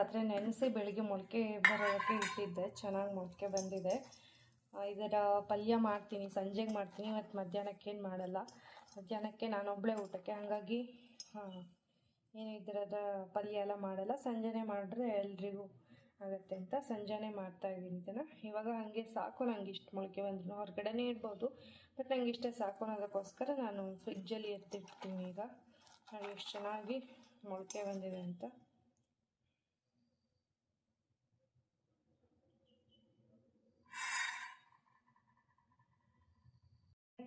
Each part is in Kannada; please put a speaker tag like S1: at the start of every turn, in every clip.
S1: ರಾತ್ರಿ ನೆನೆಸಿ ಬೆಳಿಗ್ಗೆ ಮೊಳಕೆ ಬರೋಕ್ಕೆ ಇಟ್ಟಿದ್ದೆ. ಚೆನ್ನಾಗಿ ಮೊಳಕೆ ಬಂದಿದೆ. ಇದರ ಪಲ್ಯ ಮಾಡ್ತೀನಿ, ಸಂಜೆಗೆ ಮಾಡ್ತೀನಿ ಇವತ್ತು ಮಧ್ಯಾಹ್ನಕ್ಕೇನು ಮಾಡಲ್ಲ. ಮಧ್ಯಾಹ್ನಕ್ಕೆ ನಾನೊಬ್ಬಳೇ ಊಟಕ್ಕೆ, ಹಾಗಾಗಿ, ಹಾಂ, ಏನು ಇದರದ ಪಲ್ಯ ಎಲ್ಲ ಮಾಡಲ್ಲ. ಸಂಜೆನೇ ಮಾಡಿದ್ರೆ ಎಲ್ರಿಗೂ ಆಗುತ್ತೆ ಅಂತ ಸಂಜೆನೇ ಮಾಡ್ತಾ ಇದ್ದೀನಿ ಇದನ್ನು. ಇವಾಗ ಹಾಗೆ ಸಾಕು, ನಂಗೆ ಇಷ್ಟು ಮೊಳಕೆ ಬಂದ್ರು ಹೊರಗಡೆನೇ ಇಡ್ಬೋದು. ಬಟ್ ನಂಗೆ ಇಷ್ಟೇ ಸಾಕು ಅನ್ನೋದಕ್ಕೋಸ್ಕರ ನಾನು ಫ್ರಿಜ್ಜಲ್ಲಿ ಎತ್ತಿಡ್ತೀನಿ ಈಗ. ನನಗೆ ಎಷ್ಟು ಚೆನ್ನಾಗಿ ಮೊಳಕೆ ಬಂದಿದೆ ಅಂತ.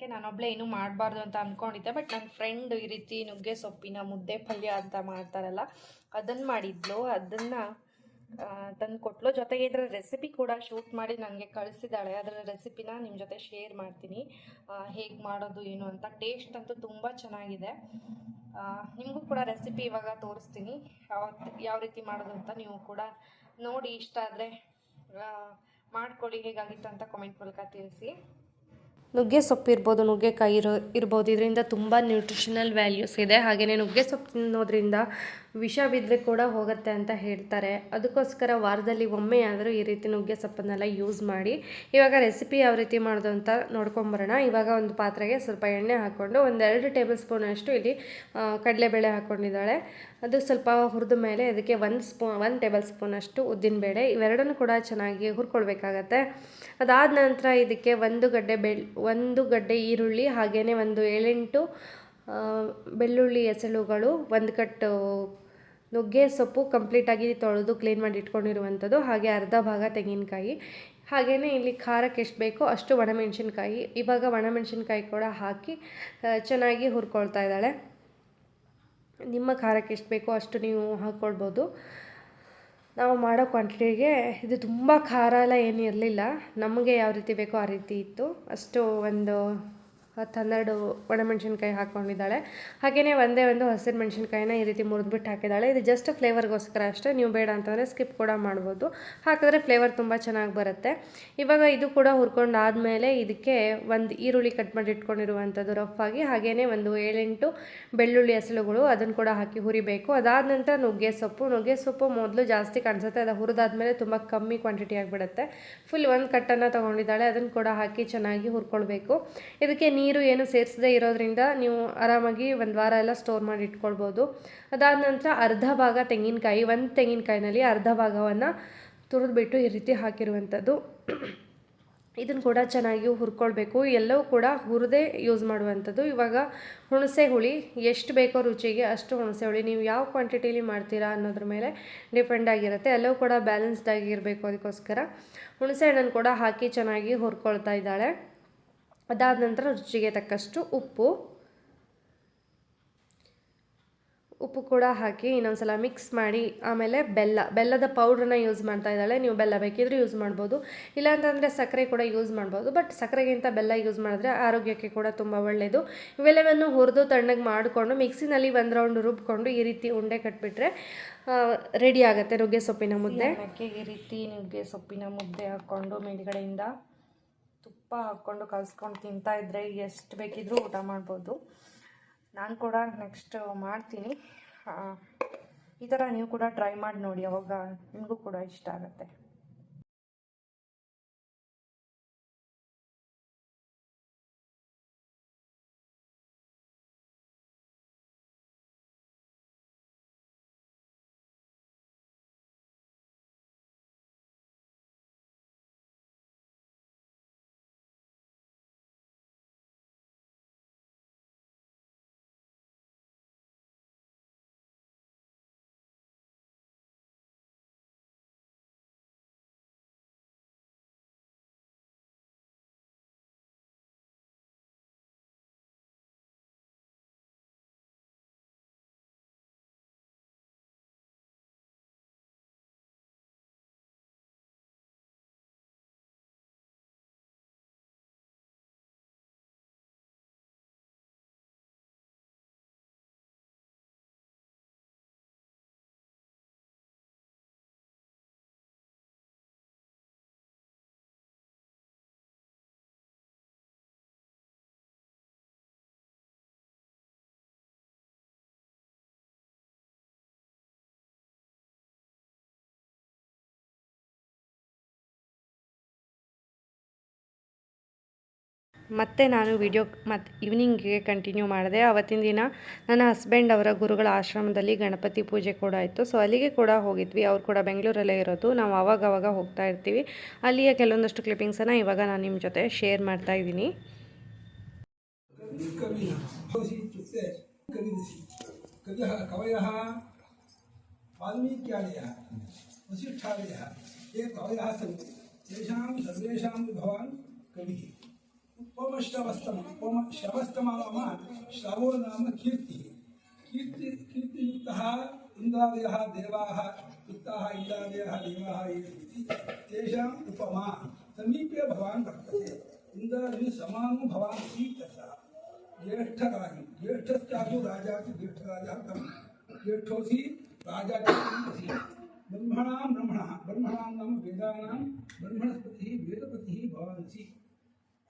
S1: ಅದಕ್ಕೆ ನಾನೊಬ್ಳೆ ಏನೂ ಮಾಡಬಾರ್ದು ಅಂತ ಅಂದ್ಕೊಂಡಿದ್ದೆ ಬಟ್ ನನ್ನ ಫ್ರೆಂಡ್ ಈ ರೀತಿ ನುಗ್ಗೆ ಸೊಪ್ಪಿನ ಮುದ್ದೆ ಪಲ್ಯ ಅಂತ ಮಾಡ್ತಾರಲ್ಲ ಅದನ್ನು ಮಾಡಿದ್ಲು. ಅದನ್ನು ತಂದು ಕೊಟ್ಲು. ಜೊತೆಗೆ ಇದರ ರೆಸಿಪಿ ಕೂಡ ಶೂಟ್ ಮಾಡಿ ನನಗೆ ಕಳಿಸಿದ್ದಾಳೆ. ಅದರ ರೆಸಿಪಿನ ನಿಮ್ಮ ಜೊತೆ ಶೇರ್ ಮಾಡ್ತೀನಿ. ಹೇಗೆ ಮಾಡೋದು, ಏನು ಅಂತ. ಟೇಸ್ಟ್ ಅಂತೂ ತುಂಬ ಚೆನ್ನಾಗಿದೆ. ನಿಮಗೂ ಕೂಡ ರೆಸಿಪಿ ಇವಾಗ ತೋರಿಸ್ತೀನಿ. ಯಾವ ಯಾವ ರೀತಿ ಮಾಡೋದು ಅಂತ ನೀವು ಕೂಡ ನೋಡಿ. ಇಷ್ಟ ಆದರೆ ಮಾಡ್ಕೊಳ್ಳಿ. ಹೇಗಾಗಿತ್ತು ಅಂತ ಕಾಮೆಂಟ್ ಮೂಲಕ ತಿಳಿಸಿ. ನುಗ್ಗೆ ಸೊಪ್ಪು ಇರ್ಬೋದು, ನುಗ್ಗೆಕಾಯಿ ಇರೋ, ಇರ್ಬೋದು, ಇದರಿಂದ ತುಂಬ ನ್ಯೂಟ್ರಿಷನಲ್ ವ್ಯಾಲ್ಯೂಸ್ ಇದೆ. ಹಾಗೆಯೇ ನುಗ್ಗೆ ಸೊಪ್ಪು ತಿನ್ನೋದ್ರಿಂದ ವಿಷ ಬಿದ್ದರೆ ಕೂಡ ಹೋಗುತ್ತೆ ಅಂತ ಹೇಳ್ತಾರೆ. ಅದಕ್ಕೋಸ್ಕರ ವಾರದಲ್ಲಿ ಒಮ್ಮೆ ಆದರೂ ಈ ರೀತಿ ನುಗ್ಗೆ ಸೊಪ್ಪನ್ನೆಲ್ಲ ಯೂಸ್ ಮಾಡಿ. ಇವಾಗ ರೆಸಿಪಿ ಯಾವ ರೀತಿ ಮಾಡೋದು ಅಂತ ನೋಡ್ಕೊಂಬರೋಣ. ಇವಾಗ ಒಂದು ಪಾತ್ರೆಗೆ ಸ್ವಲ್ಪ ಎಣ್ಣೆ ಹಾಕ್ಕೊಂಡು ಒಂದೆರಡು ಟೇಬಲ್ ಸ್ಪೂನಷ್ಟು ಇಲ್ಲಿ ಕಡಲೆಬೇಳೆ ಹಾಕ್ಕೊಂಡಿದ್ದಾಳೆ ಅದು ಸ್ವಲ್ಪ ಹುರಿದ ಮೇಲೆ ಅದಕ್ಕೆ ಒಂದು ಸ್ಪೂನ್ ಒಂದು ಟೇಬಲ್ ಸ್ಪೂನಷ್ಟು ಉದ್ದಿನಬೇಳೆ ಇವೆರಡನ್ನೂ ಕೂಡ ಚೆನ್ನಾಗಿ ಹುರ್ಕೊಳ್ಬೇಕಾಗತ್ತೆ. ಅದಾದ ನಂತರ ಇದಕ್ಕೆ ಒಂದು ಗಡ್ಡೆ ಬೆಳ್, ಒಂದು ಗಡ್ಡೆ ಈರುಳ್ಳಿ ಹಾಗೆಯೇ ಒಂದು ಏಳೆಂಟು ಬೆಳ್ಳುಳ್ಳಿ ಎಸಳುಗಳು ಒಂದು ಕಟ್ಟು ನುಗ್ಗೆ ಸೊಪ್ಪು ಕಂಪ್ಲೀಟಾಗಿ ತೊಳೆದು ಕ್ಲೀನ್ ಮಾಡಿ ಇಟ್ಕೊಂಡಿರುವಂಥದ್ದು, ಹಾಗೆ ಅರ್ಧ ಭಾಗ ತೆಂಗಿನಕಾಯಿ. ಹಾಗೆಯೇ ಇಲ್ಲಿ ಖಾರಕ್ಕೆ ಎಷ್ಟು ಬೇಕೋ ಅಷ್ಟು ಒಣಮೆಣಸಿನ್ಕಾಯಿ, ಇವಾಗ ಒಣಮೆಣಸಿನ್ಕಾಯಿ ಕೂಡ ಹಾಕಿ ಚೆನ್ನಾಗಿ ಹುರ್ಕೊಳ್ತಾ ಇದ್ದಾಳೆ. ನಿಮ್ಮ ಖಾರಕ್ಕೆ ಎಷ್ಟು ಬೇಕೋ ಅಷ್ಟು ನೀವು ಹಾಕ್ಕೊಳ್ಬೋದು. ನಾವು ಮಾಡೋ ಕ್ವಾಂಟಿಟಿಗೆ ಇದು ತುಂಬ ಖಾರ ಎಲ್ಲ ಏನೂ ಇರಲಿಲ್ಲ. ನಮಗೆ ಯಾವ ರೀತಿ ಬೇಕೋ ಆ ರೀತಿ ಇತ್ತು. ಅಷ್ಟು ಒಂದು ಹತ್ತು ಹನ್ನೆರಡು ಒಣಮೆಣ್ಸಿನ್ಕಾಯಿ ಹಾಕ್ಕೊಂಡಿದ್ದಾಳೆ ಹಾಗೆಯೇ ಒಂದೇ ಒಂದು ಹಸಿರು ಮೆಣಸಿನ್ಕಾಯಿನ ಈ ರೀತಿ ಮುರಿದ್ಬಿಟ್ಟು ಹಾಕಿದ್ದಾಳೆ. ಇದು ಜಸ್ಟ್ ಫ್ಲೇವರ್ಗೋಸ್ಕರ ಅಷ್ಟೇ, ನೀವು ಬೇಡ ಅಂತಂದರೆ ಸ್ಕಿಪ್ ಕೂಡ ಮಾಡ್ಬೋದು. ಹಾಕಿದ್ರೆ ಫ್ಲೇವರ್ ತುಂಬ ಚೆನ್ನಾಗಿ ಬರುತ್ತೆ. ಇವಾಗ ಇದು ಕೂಡ ಹುರ್ಕೊಂಡು ಆದಮೇಲೆ ಇದಕ್ಕೆ ಒಂದು ಈರುಳ್ಳಿ ಕಟ್ ಮಾಡಿ ಇಟ್ಕೊಂಡಿರುವಂಥದ್ದು ರಫ್ ಆಗಿ ಹಾಗೆಯೇ ಒಂದು ಏಳೆಂಟು ಬೆಳ್ಳುಳ್ಳಿ ಹಸಲುಗಳು ಅದನ್ನು ಕೂಡ ಹಾಕಿ ಹುರಿಬೇಕು. ಅದಾದ ನಂತರ ನುಗ್ಗೆ ಸೊಪ್ಪು. ನುಗ್ಗೆ ಸೊಪ್ಪು ಮೊದಲು ಜಾಸ್ತಿ ಕಾಣಿಸುತ್ತೆ, ಅದು ಹುರಿದಾದ್ಮೇಲೆ ತುಂಬ ಕಮ್ಮಿ ಕ್ವಾಂಟಿಟಿ ಆಗಿಬಿಡುತ್ತೆ. ಫುಲ್ ಒಂದು ಕಟ್ಟನ್ನು ತೊಗೊಂಡಿದ್ದಾಳೆ, ಅದನ್ನು ಕೂಡ ಹಾಕಿ ಚೆನ್ನಾಗಿ ಹುರ್ಕೊಳ್ಬೇಕು. ಇದಕ್ಕೆ ನೀರು ಏನು ಸೇರಿಸದೇ ಇರೋದ್ರಿಂದ ನೀವು ಆರಾಮಾಗಿ ಒಂದು ವಾರ ಎಲ್ಲ ಸ್ಟೋರ್ ಮಾಡಿ ಇಟ್ಕೊಳ್ಬೋದು. ಅದಾದ ನಂತರ ಅರ್ಧ ಭಾಗ ತೆಂಗಿನಕಾಯಿ, ಒಂದು ತೆಂಗಿನಕಾಯಿನಲ್ಲಿ ಅರ್ಧ ಭಾಗವನ್ನು ತುರಿದ್ಬಿಟ್ಟು ಈ ರೀತಿ ಹಾಕಿರುವಂಥದ್ದು. ಇದನ್ನು ಕೂಡ ಚೆನ್ನಾಗಿ ಹುರ್ಕೊಳ್ಬೇಕು. ಎಲ್ಲವೂ ಕೂಡ ಹುರಿದೇ ಯೂಸ್ ಮಾಡುವಂಥದ್ದು. ಇವಾಗ ಹುಣಸೆ ಹುಳಿ, ಎಷ್ಟು ಬೇಕೋ ರುಚಿಗೆ ಅಷ್ಟು ಹುಣಸೆ ಹುಳಿ. ನೀವು ಯಾವ ಕ್ವಾಂಟಿಟಿಲಿ ಮಾಡ್ತೀರಾ ಅನ್ನೋದ್ರ ಮೇಲೆ ಡಿಪೆಂಡ್ ಆಗಿರುತ್ತೆ. ಎಲ್ಲವೂ ಕೂಡ ಬ್ಯಾಲೆನ್ಸ್ಡ್ ಆಗಿರಬೇಕು ಅದಕ್ಕೋಸ್ಕರ. ಹುಣಸೆ ಹಣ್ಣನ್ನು ಕೂಡ ಹಾಕಿ ಚೆನ್ನಾಗಿ ಹುರ್ಕೊಳ್ತಾ ಇದ್ದಾಳೆ. ಅದಾದ ನಂತರ ರುಚಿಗೆ ತಕ್ಕಷ್ಟು ಉಪ್ಪು. ಉಪ್ಪು ಕೂಡ ಹಾಕಿ ಇನ್ನೊಂದ್ಸಲ ಮಿಕ್ಸ್ ಮಾಡಿ, ಆಮೇಲೆ ಬೆಲ್ಲ, ಬೆಲ್ಲದ ಪೌಡ್ರನ್ನ ಯೂಸ್ ಮಾಡ್ತಾ ಇದ್ದಾಳೆ. ನೀವು ಬೆಲ್ಲ ಬೇಕಿದ್ರೆ ಯೂಸ್ ಮಾಡ್ಬೋದು. ಇಲ್ಲಾಂತಂದರೆ ಸಕ್ಕರೆ ಕೂಡ ಯೂಸ್ ಮಾಡ್ಬೋದು. ಬಟ್ ಸಕ್ಕರೆಗಿಂತ ಬೆಲ್ಲ ಯೂಸ್ ಮಾಡಿದ್ರೆ ಆರೋಗ್ಯಕ್ಕೆ ಕೂಡ ತುಂಬ ಒಳ್ಳೆಯದು ಇವೆಲ್ಲವನ್ನು ಹುರಿದು ತಣ್ಣಗೆ ಮಾಡಿಕೊಂಡು, ಮಿಕ್ಸಿನಲ್ಲಿ ಒಂದು ರೌಂಡ್ ರುಬ್ಕೊಂಡು ಈ ರೀತಿ ಉಂಡೆ ಕಟ್ಬಿಟ್ರೆ ರೆಡಿ ಆಗುತ್ತೆ ನುಗ್ಗೆ ಸೊಪ್ಪಿನ ಮುದ್ದೆ. ಈ ರೀತಿ ನುಗ್ಗೆ ಸೊಪ್ಪಿನ ಮುದ್ದೆ ಹಾಕ್ಕೊಂಡು ಮೇಲ್ಗಡೆಯಿಂದ ತುಪ್ಪ ಹಾಕ್ಕೊಂಡು ಕಲ್ಸ್ಕೊಂಡು ತಿಂತಾ ಇದ್ದರೆ ಎಷ್ಟು ಬೇಕಿದ್ರೂ ಊಟ ಮಾಡ್ಬೋದು. ನಾನು ಕೂಡ ನೆಕ್ಸ್ಟ್ ಮಾಡ್ತೀನಿ. ಈ ಥರ ನೀವು ಕೂಡ ಟ್ರೈ ಮಾಡಿ ನೋಡಿ, ಅವಾಗ ನಿಮಗೂ ಕೂಡ ಇಷ್ಟ ಆಗುತ್ತೆ. ಮತ್ತೆ ನಾನು ವಿಡಿಯೋ ಮತ್ತು ಈವ್ನಿಂಗ್ಗೆ ಕಂಟಿನ್ಯೂ ಮಾಡಿದೆ ಅವತ್ತಿನ ದಿನ ನನ್ನ ಹಸ್ಬೆಂಡ್ ಅವರ ಗುರುಗಳ ಆಶ್ರಮದಲ್ಲಿ ಗಣಪತಿ ಪೂಜೆ ಕೂಡ ಇತ್ತು ಸೊ ಅಲ್ಲಿಗೆ ಕೂಡ ಹೋಗಿದ್ವಿ ಅವ್ರು ಕೂಡ ಬೆಂಗಳೂರಲ್ಲೇ ಇರೋದು ನಾವು ಆವಾಗವಾಗ ಹೋಗ್ತಾ ಇರ್ತೀವಿ ಅಲ್ಲಿಯ ಕೆಲವೊಂದಷ್ಟು ಕ್ಲಿಪ್ಪಿಂಗ್ಸನ್ನು ಇವಾಗ ನಾನು ನಿಮ್ಮ ಜೊತೆ ಶೇರ್ ಮಾಡ್ತಾ ಇದ್ದೀನಿ
S2: ವಸಿಷ್ಠಾದಯಃ ಕವಿ पम श्रवस्तम पम श्रवो नाम कीर्ति। कीर्ति, कीर्तियुक्त इंद्रादय, देवा युक्ता इंद्रादय देवा तेषां उपमा समीपे भवान् वर्तते। इंद्रादि समानो भवान् कीर्तसः ज्येष्ठराजु ज्येष्ठश्चासु राजा ज्येष्ठराजः तं ज्येष्ठोऽसि राजा च ब्रह्मणां ब्रह्मणः, ब्रह्मणां नाम वेदानां ब्रह्मणस्पतिः, वेदपति भवानसि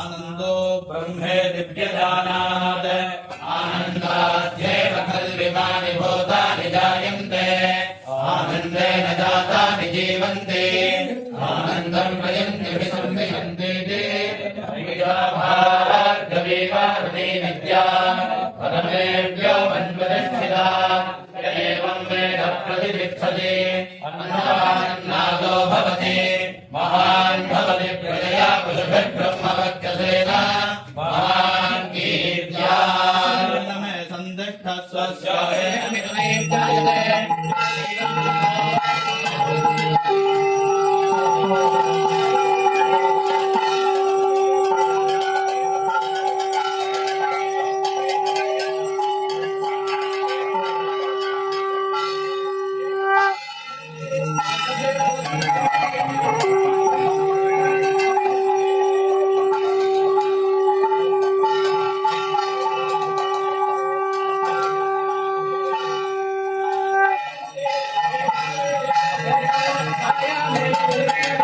S3: आनंदो ब्रह्मे दिव्यदानात् आनन्दाद्येव कल्पितानि भूतानि जायन्ते। आनन्देन जातानि जीवन्ति। आनन्दम् परमेभ्यो मन्वदक्षिता वेद
S4: Thank you.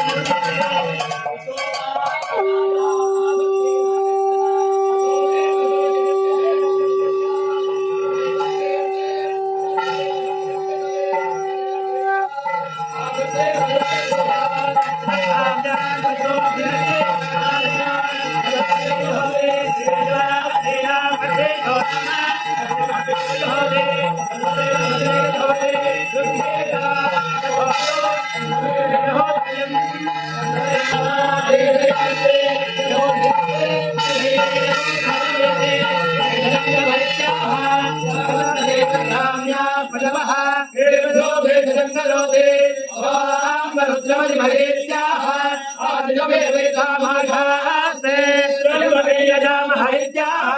S4: ृद्रमधिमहेत्याः आदिगमे वेदामाघास्ते श्रवणे यजामहेत्याः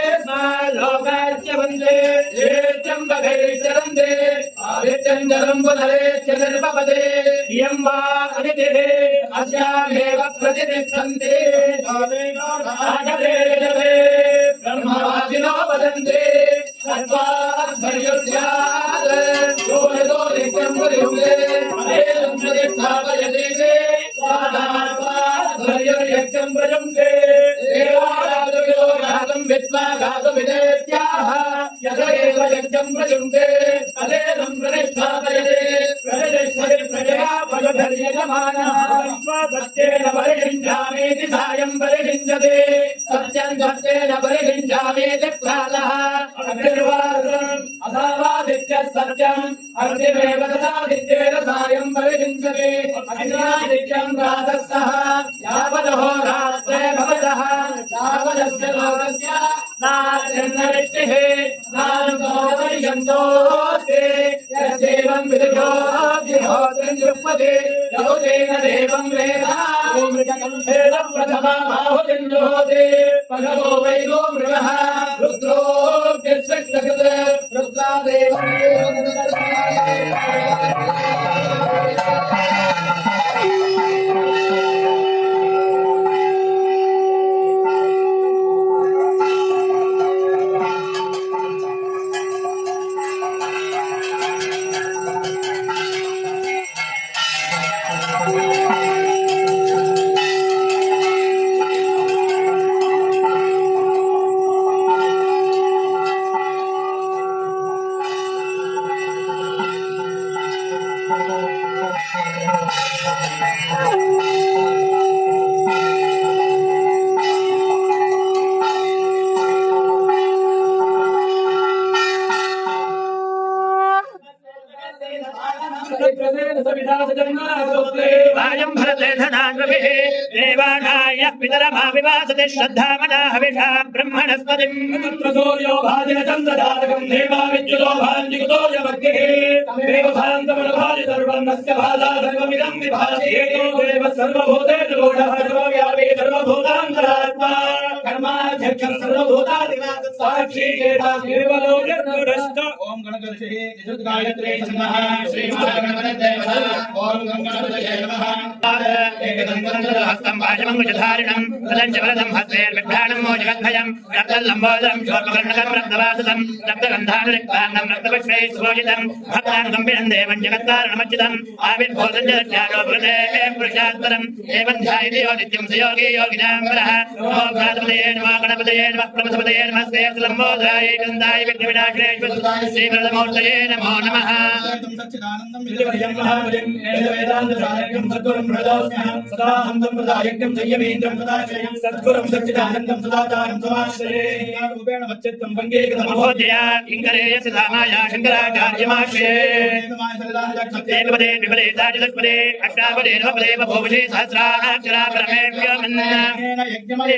S4: లోకాశ్చ వందే ఏత్యంబగైశ్చరందే ఆదిత్యంజలంబుధరే చతుర్పదే ఇయం వా అదితి అస్యామేవ ప్రతిష్టంతే బ్రహ్మవాదినో వదంతే సర్వాధ్వర్యుర్యాత్ దోని దోని బ్రహ్మయుగే ప్రపంచం ప్రచుండే తదేదం ప్రతిష్టాపయతే ప్రజలైశ్వరి ప్రజయా సత్యేన పరిషించామేతి సాయం పరిషించతే సత్యం సత్యేన పరిషించామేతి ప్రాతః అగ్నిర్వాదం అథావాదిత్య సత్యం అగ్నిమేవ తథాదిత్యేన సాయం పరిషించతే అగ్నిరాదిత్యం ప్రాతః సహ యావదహోరాత్రే భవదః యావదస్య లోకస్య నాత్రిర్నవిష్టిః लोकस्य नात्यन्नरिष्टिः नान्तोपर्यन्तोऽस्ति यस्यैवम् विदुषो अग्निहोत्रम् जुह्वते यौतेन देवम् वेद ओमृगकण्ठेन प्रथमाहुतिम् जुहोति पदवो
S3: धनाग्रभिः देवानाय पितरमाविवासते श्रद्धामना हविषा ब्रह्मणस्पतिम्।
S4: सूर्यो भाजिनचन्द्रजातकम् देवा विद्युतो भाञ्जिकुतो यमग्निः तमेव भान्तमनभाजि सर्वन्नस्य भाजा सर्वमिदम् विभाति एको देव सर्वभूतेषु गूढः सर्वव्यापी कर्माध्यक्षः सर्वभूतादिनाथ साक्षी केता केवलो निर्गुणश्च ॐ गणगणशिः निजुद्गायत्रे नमः
S3: श्रीमहागणपतिदेवता ॐ गङ्गणपतये नमः एकदन्तरहस्तं वाजमङ्गुजधारिणं तदञ्च वरदं हस्तेर्विभ्राणं मोजगद्भयं रक्तल्लम्बोदरं शोर्पकर्णकं रक्तवासदं रक्तगन्धानुरिक्तान्नं रक्तपुष्पैः सुभूषितं भक्तान् गम्भीरं देवं जगत्कारणमच्युतम् आविर्भूतं जगत्यागो भृते पुरुषात्परम् एवं ध्यायति यो नित्यं स योगी योगिनां वरः ओंकातपदये नमः गणपतये नमः प्रमथपदये नमः श्रेयसलम्बोधराये गन्धाय विघ्नविनाशिने श्रीप्रदमूर्तये नमो नमः
S4: वेदान्तसारक्यं सद्गुरुं प्रदास्म्यहं सदा हन्तं प्रदायज्ञं संयमेन्द्रं प्रदाश्रयं सद्गुरुं सच्चिदानन्दं सदाचारं समाश्रये रूपेण वच्चित्तं वङ्गे
S3: कृतमहोदया किङ्करेय सिधामाय शङ्कराचार्यमाश्रये एकपदे द्विपदे साजिलक्पदे अष्टापदे नवपदे बभूषे सहस्राक्षरा
S4: परमेभ्यो मन्ना यज्ञमये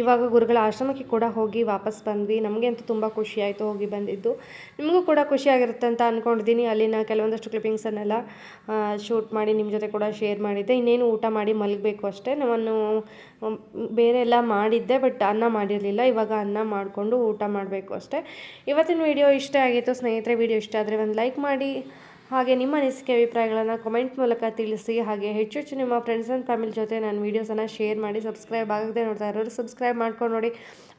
S1: ಇವಾಗ ಗುರುಗಳ ಆಶ್ರಮಕ್ಕೆ ಕೂಡ ಹೋಗಿ ವಾಪಸ್ ಬಂದ್ವಿ. ನಮಗೆ ಅಂತೂ ತುಂಬ ಖುಷಿಯಾಯಿತು ಹೋಗಿ ಬಂದಿದ್ದು. ನಿಮಗೂ ಕೂಡ ಖುಷಿಯಾಗಿರುತ್ತೆ ಅಂತ ಅಂದ್ಕೊಂಡಿದ್ದೀನಿ ಅಲ್ಲಿನ ಕೆಲವೊಂದಷ್ಟು ಕ್ಲಿಪ್ಪಿಂಗ್ಸನ್ನೆಲ್ಲ ಶೂಟ್ ಮಾಡಿ ನಿಮ್ಮ ಜೊತೆ ಕೂಡ ಶೇರ್ ಮಾಡಿದ್ದೆ. ಇನ್ನೇನು ಊಟ ಮಾಡಿ ಮಲಗಬೇಕು ಅಷ್ಟೇ. ನಾನು ಬೇರೆ ಎಲ್ಲ ಮಾಡಿದ್ದೆ ಬಟ್ ಅನ್ನ ಮಾಡಿರಲಿಲ್ಲ. ಇವಾಗ ಅನ್ನ ಮಾಡಿಕೊಂಡು ಊಟ ಮಾಡಬೇಕು ಅಷ್ಟೇ. ಇವತ್ತಿನ ವಿಡಿಯೋ ಇಷ್ಟ ಆಗಿತ್ತು. ಸ್ನೇಹಿತರೆ ವಿಡಿಯೋ ಇಷ್ಟ ಆದರೆ ಒಂದು ಲೈಕ್ ಮಾಡಿ. ಹಾಗೆ ನಿಮ್ಮ ಅನಿಸಿಕೆ ಅಭಿಪ್ರಾಯಗಳನ್ನು ಕಮೆಂಟ್ ಮೂಲಕ ತಿಳಿಸಿ, ಹಾಗೆ ಹೆಚ್ಚು ಹೆಚ್ಚು ನಿಮ್ಮ ಫ್ರೆಂಡ್ಸ್ ಆ್ಯಂಡ್ ಫ್ಯಾಮಿಲಿ ಜೊತೆ ನನ್ನ ವೀಡಿಯೋಸನ್ನು ಶೇರ್ ಮಾಡಿ ಸಬ್ಸ್ಕ್ರೈಬ್ ಆಗದೆ ನೋಡ್ತಾ ಇರೋರು ಸಬ್ಸ್ಕ್ರೈಬ್ ಮಾಡ್ಕೊಂಡು ನೋಡಿ.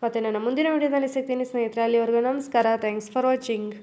S1: ಮತ್ತು ನನ್ನ ಮುಂದಿನ ವೀಡಿಯೋದಲ್ಲಿ ಸಿಗ್ತೀನಿ ಸ್ನೇಹಿತರೆ, ಅಲ್ಲಿವರೆಗೂ ನಮಸ್ಕಾರ. Thanks for watching